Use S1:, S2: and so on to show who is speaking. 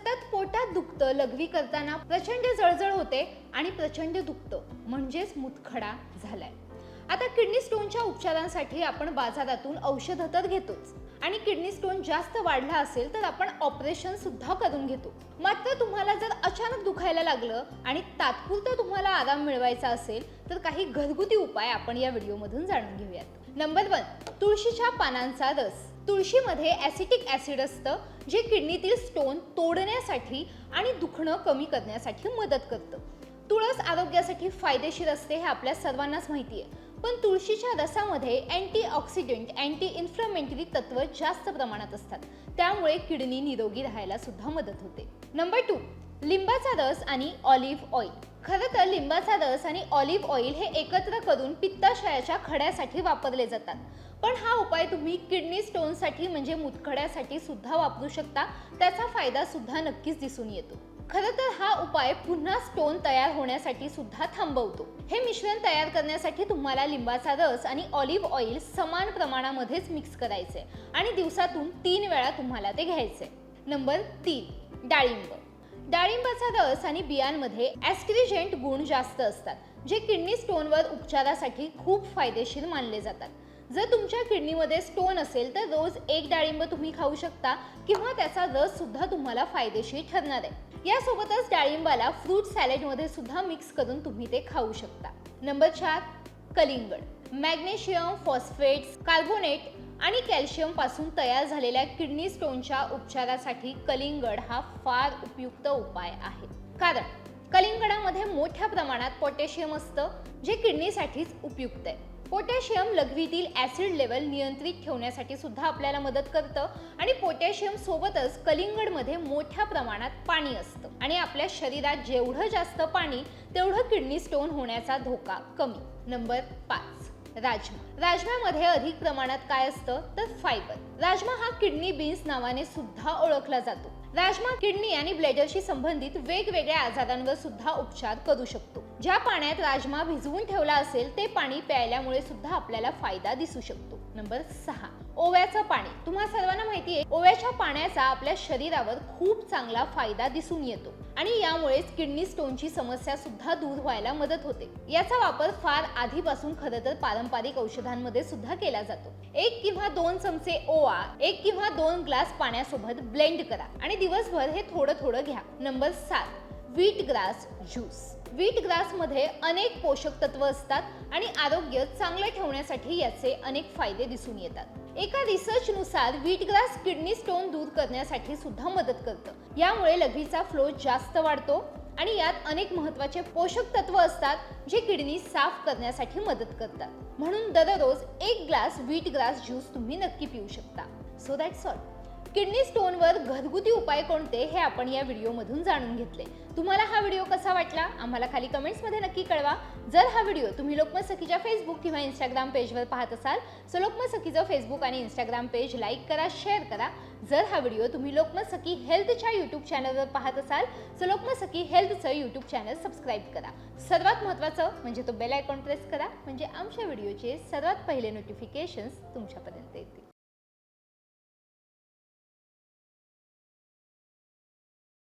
S1: सतत पोटात दुखतं. लघवी करताना प्रचंड जळजळ होते आणि प्रचंड दुखतं. म्हणजेच मुतखडा झालाय. आता किडनी स्टोनच्या उपचारांसाठी आपण बाजारातून औषधं तर घेतोच. आणि किडनी स्टोन जास्त वाढला असेल तर आपण ऑपरेशन सुद्धा करून घेतो. मात्र तुम्हाला जर अचानक दुखायला लागलं आणि तात्पुरता तुम्हाला आराम मिळवायचा असेल तर काही घरगुती उपाय आपण या व्हिडिओमधून जाणून घेऊयात. नंबर वन तुळशीच्या पानांचा रस. तुळशीमध्ये ॲसिटिक ॲसिड असतं जे किडनीतील स्टोन तोडण्यासाठी आणि दुखणं कमी करण्यासाठी मदत करतं. तुळस आरोग्यासाठी फायदेशीर असते हे आपल्या सर्वांनाच माहिती आहे. पण तुळशीच्या रसामध्ये अँटीऑक्सिडंट अँटी इन्फ्लमेंटरी तत्व जास्त प्रमाणात असतात. त्यामुळे किडनी निरोगी राहायला सुद्धा मदत होते. नंबर टू लिंबाचा रस आणि ऑलिव्ह ऑइल खरं तर लिंबाचा रस आणि ऑलिव्ह ऑइल हे एकत्र करून पित्ताशयाच्या खड्यासाठी वापरले जातात. पण हा उपाय तुम्ही किडनी स्टोनसाठी म्हणजे मुतखड्यासाठी सुद्धा वापरू शकता. त्याचा फायदा सुद्धा नक्कीच दिसून येतो. खरं तर हा उपाय पुन्हा स्टोन तयार होण्यासाठी सुद्धा थांबवतो. हे मिश्रण तयार करण्यासाठी तुम्हाला लिंबाचा रस आणि ऑलिव्ह ऑइल समान प्रमाणामध्येच मिक्स करायचे आणि दिवसातून तीन वेळा तुम्हाला ते घ्यायचे नंबर तीन डाळिंब. डाळिंबाचा रस आणि बियांमध्ये ॲस्क्रिजेंट गुण जास्त असतात जे किडनी स्टोनवर उपचारासाठी खूप फायदेशीर मानले जातात. जर तुमच्या किडनीमध्ये स्टोन असेल तर रोज एक डाळिंब तुम्ही खाऊ शकता किंवा त्याचा रस सुद्धा तुम्हाला फायदेशीर ठरणार आहे. यासोबतच डाळिंबाला फ्रूट सॅलेडमध्ये सुद्धा मिक्स करून तुम्ही ते खाऊ शकता. नंबर चार कलिंगड. मॅग्नेशियम फॉस्फेट्स कार्बोनेट आणि कॅल्शियमपासून तयार झालेल्या किडनी स्टोनच्या उपचारासाठी कलिंगड हा फार उपयुक्त उपाय आहे. कारण कलिंगडामध्ये मोठ्या प्रमाणात पोटॅशियम असतं जे किडनीसाठीच उपयुक्त आहे. पोटॅशियम लघवीतील ॲसिड लेवल नियंत्रित ठेवण्यासाठी सुद्धा आपल्याला मदत करतं आणि पोटॅशियम सोबतच कलिंगडमध्ये मोठ्या प्रमाणात पाणी असतं. आणि आपल्या शरीरात जेवढं जास्त पाणी तेवढं किडनी स्टोन होण्याचा धोका कमी. नंबर पाच राजमा. राजम्यामध्ये अधिक प्रमाणात काय असतं? तर फायबर. राजमा हा किडनी बीन्स नावाने सुद्धा ओळखला जातो. राजमा किडनी आणि ब्लेडरशी संबंधित वेगवेगळ्या आजारांवर सुद्धा उपचार करू शकतो. ज्या पाण्यात राजमा भिजवून ठेवला असेल ते पाणी प्यायल्यामुळे सुद्धा आपल्याला फायदा दिसू शकतो. नंबर सहा ओव्याचं पाणी. तुम्हा सर्वांना माहिती आहे ओव्याच्या पाण्याचा आपल्या शरीरावर खूप चांगला फायदा दिसून येतो आणि यामुळेच किडनी स्टोनची समस्या सुद्धा दूर व्हायला मदत होते. याचा वापर फार आधीपासून खरं तर पारंपरिक औषधांमध्ये सुद्धा केला जातो. एक किंवा दोन चमचे ओवा एक किंवा दोन ग्लास पाण्यासोबत ब्लेंड करा आणि दिवसभर हे थोडं थोडं घ्या. नंबर सात व्हीट ग्रास ज्यूस व्हीट ग्रासमध्ये अनेक पोषक तत्व असतात आणि आरोग्य चांगलं ठेवण्यासाठी याचे अनेक फायदे दिसून येतात. एका रिसर्चनुसार व्हीट ग्रास किडनी स्टोन दूर करण्यासाठी सुद्धा मदत करतं. यामुळे लघवीचा फ्लो जास्त वाढतो आणि यात अनेक महत्त्वाचे पोषक तत्व असतात जे किडनी साफ करण्यासाठी मदत करतात. म्हणून दररोज एक ग्लास व्हीट ग्रास ज्यूस तुम्ही नक्की पिऊ शकता. सो दॅट्स ऑल किडनी स्टोनवर घरगुती उपाय कोणते हे आपण या व्हिडिओमधून जाणून घेतले. तुम्हाला हा व्हिडिओ कसा वाटला? आम्हाला खाली कमेंट्समध्ये नक्की कळवा. जर हा व्हिडिओ तुम्ही लोकमत सखीच्या फेसबुक किंवा इंस्टाग्राम पेजवर पाहत असाल तर लोकमत सखीचं फेसबुक आणि इंस्टाग्राम पेज लाईक करा शेअर करा. जर हा व्हिडिओ तुम्ही लोकमत सखी हेल्थच्या यूट्यूब चॅनलवर पाहत असाल तर लोकमत सखी हेल्थचं यूट्यूब चॅनल सबस्क्राईब करा. सर्वात महत्त्वाचं म्हणजे तो बेल आयकॉन प्रेस करा म्हणजे आमच्या व्हिडिओचे सर्वात पहिले नोटिफिकेशन्स तुमच्यापर्यंत येतील.